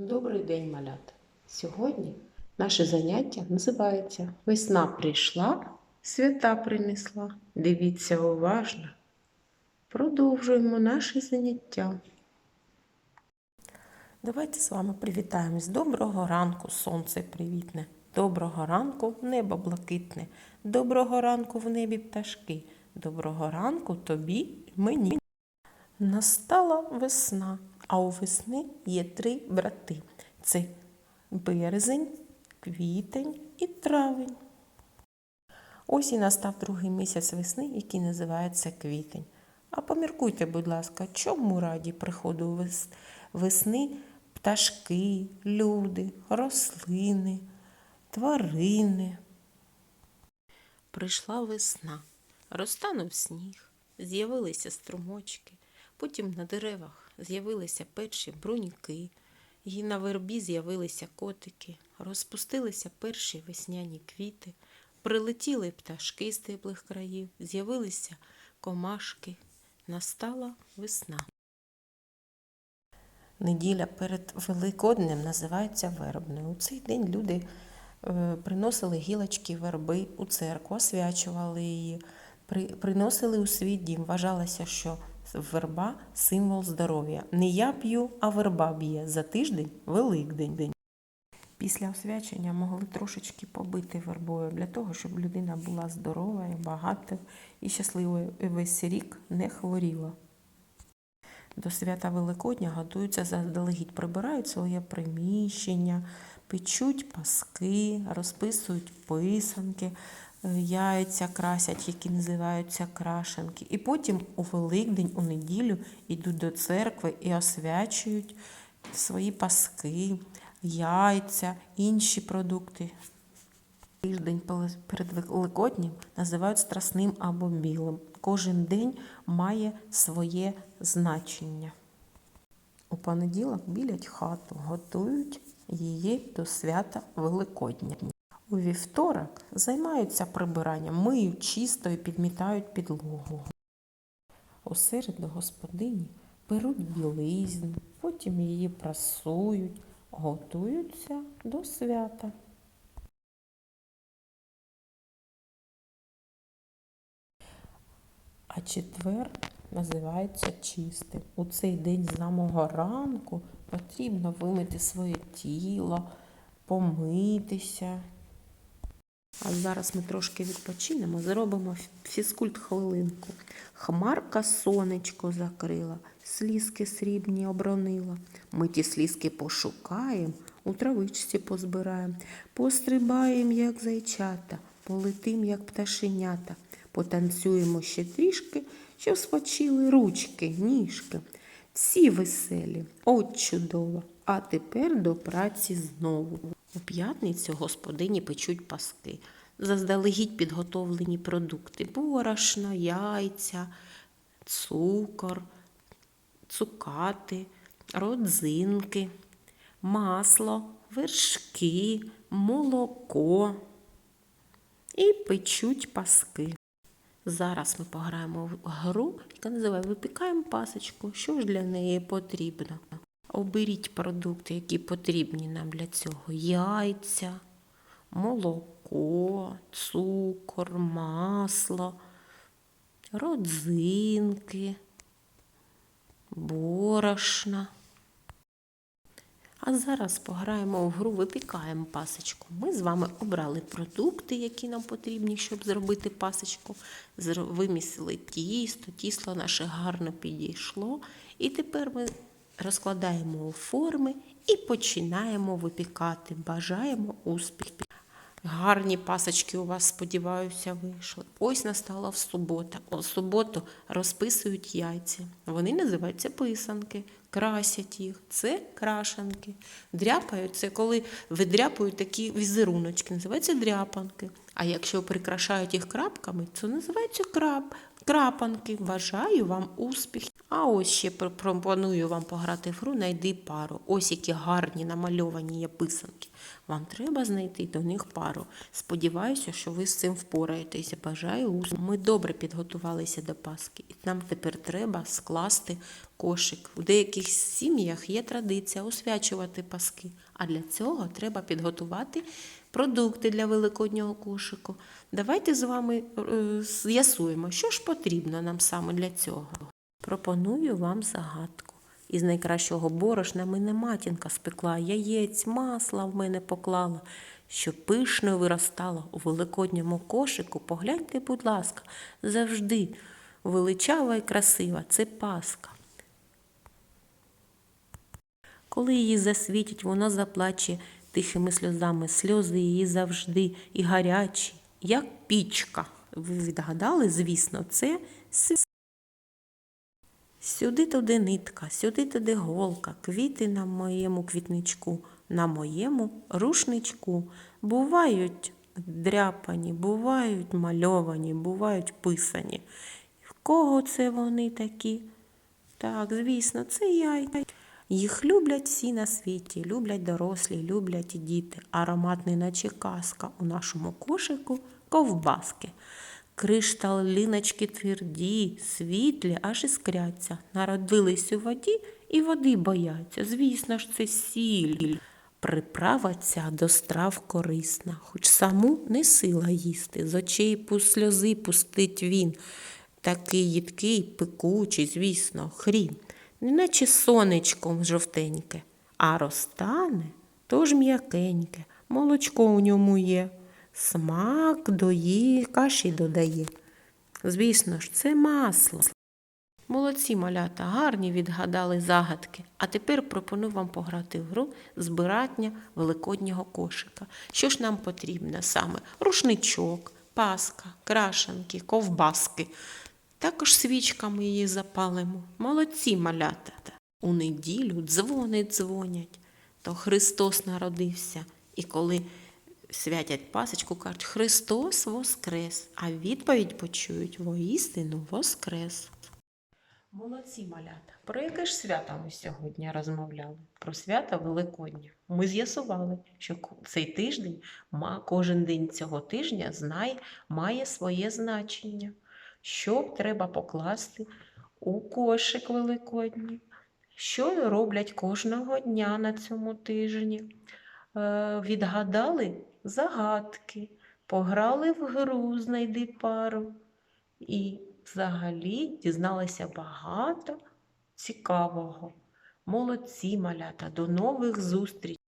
Добрий день, малята! Сьогодні наше заняття називається Весна прийшла, свята принесла. Дивіться уважно. Продовжуємо наше заняття. Давайте з вами привітаємось. Доброго ранку, сонце привітне. Доброго ранку, небо блакитне. Доброго ранку в небі пташки. Доброго ранку тобі мені. Настала весна, а у весни є три брати: це березень, квітень і травень. Ось і настав другий місяць весни, який називається квітень. А поміркуйте, будь ласка, чому раді приходу весни пташки, люди, рослини, тварини. Прийшла весна, розтанув сніг, з'явилися струмочки, потім на деревах з'явилися перші бруньки, і на вербі з'явилися котики, розпустилися перші весняні квіти, прилетіли пташки з теплих країв, з'явилися комашки, настала весна. Неділя перед Великоднем називається вербною. У цей день люди е, приносили гілочки верби у церкву, освячували її, приносили у свій дім. Вважалося, що верба символ здоров'я. Не я п'ю, а верба б'є. За тиждень Великдень. Після освячення могли трошечки побити вербою для того, щоб людина була здорова, багата і щасливою і весь рік не хворіла. До свята Великодня готуються заздалегідь, прибирають своє приміщення, печуть паски, розписують писанки, яйця красять, які називаються крашенки. І потім у Великдень, у неділю йдуть до церкви і освячують свої паски, яйця, інші продукти. Тиждень перед Великоднім називають страсним або білим. Кожен день має своє значення. У понеділок білять хату, готують її до свята Великодня. У вівторок займаються прибиранням, миють чисто і підмітають підлогу. У середу господині беруть білизну, потім її прасують, готуються до свята. А четвер називається чистим. У цей день з самого ранку потрібно вимити своє тіло, помитися. А зараз ми трошки відпочинемо, зробимо фізкульт хвилинку. Хмарка сонечко закрила, слізки срібні обронила. Ми ті слізки пошукаємо, у травичці позбираємо, пострибаємо, як зайчата, полетим, як пташенята. Потанцюємо ще трішки, щоб спочили ручки, ніжки. Всі веселі, от чудово. А тепер до праці знову. У п'ятницю господині печуть паски. Заздалегідь підготовлені продукти: борошно, яйця, цукор, цукати, родзинки, масло, вершки, молоко і печуть паски. Зараз ми пограємо в гру, яка називає Випікаємо пасочку. Що ж для неї потрібно? Оберіть продукти, які потрібні нам для цього: яйця, молоко, цукор, масло, родзинки, борошна. А зараз пограємо в гру Випікаємо пасочку. Ми з вами обрали продукти, які нам потрібні, щоб зробити пасочку. Вимісили тісто, тісто наше гарно підійшло. І тепер ми розкладаємо у форми і починаємо випікати. Бажаємо успіхів. Гарні пасочки у вас, сподіваюся, вийшли. Ось настала в субота. У суботу розписують яйця. Вони називаються писанки, красять їх. Це крашанки. Дряпають це коли видряпують такі візеруночки, називаються дряпанки. А якщо прикрашають їх крапками, це називаються крап, крапанки. Бажаю вам успіхів. А ось ще пропоную вам пограти в гру «Найди пару». Ось які гарні намальовані є писанки. Вам треба знайти до них пару. Сподіваюся, що ви з цим впораєтеся. Бажаю успіху. Ми добре підготувалися до Пасхи. І нам тепер треба скласти кошик. У деяких сім'ях є традиція освячувати паски. А для цього треба підготувати продукти для великоднього кошику. Давайте з вами е, з'ясуємо, що ж потрібно нам саме для цього. Пропоную вам загадку. Із найкращого борошна мене матінка спекла, яєць, масла в мене поклала, що пишно виростало у великодньому кошику. Погляньте, будь ласка, завжди величава і красива це Пасха. Коли її засвітять, вона заплаче тихими сльозами. Сльози її завжди і гарячі, як пічка. Ви відгадали, звісно, це Сюди туди нитка, сюди туди голка, квіти на моєму квітничку, на моєму рушничку. Бувають дряпані, бувають мальовані, бувають писані. В кого це вони такі? Так, звісно, це яйця. Їх люблять всі на світі, люблять дорослі, люблять і діти. Ароматний, наче казка у нашому кошику ковбаски. Кришталиночки тверді, світлі, аж іскряться. Народились у воді і води бояться. Звісно ж, це сіль. Приправа ця до страв корисна, хоч саму не сила їсти. З очей пу сльози пустить він. Такий їдкий, пекучий, звісно, хрін. Неначе сонечком жовтеньке, а розтане, то ж м'якеньке, молочко у ньому є. Смак дої, каші додає. Звісно ж, це масло. Молодці малята, гарні відгадали загадки. А тепер пропоную вам пограти в гру збирання великоднього кошика. Що ж нам потрібно саме? Рушничок, паска, крашанки, ковбаски. Також свічками її запалимо. Молодці малята. У неділю дзвони дзвонять, то Христос народився. І коли святять пасочку, кажуть Христос воскрес, а відповідь почують воістину воскрес. Молодці малята. Про яке ж свято ми сьогодні розмовляли? Про свято Великодня. Ми з'ясували, що цей тиждень, кожен день цього тижня знає, має своє значення. Що треба покласти у кошик Великодній? Що роблять кожного дня на цьому тижні? Е, відгадали загадки, пограли в гру знайди пару. І взагалі дізналися багато цікавого. Молодці, малята, до нових зустрічей!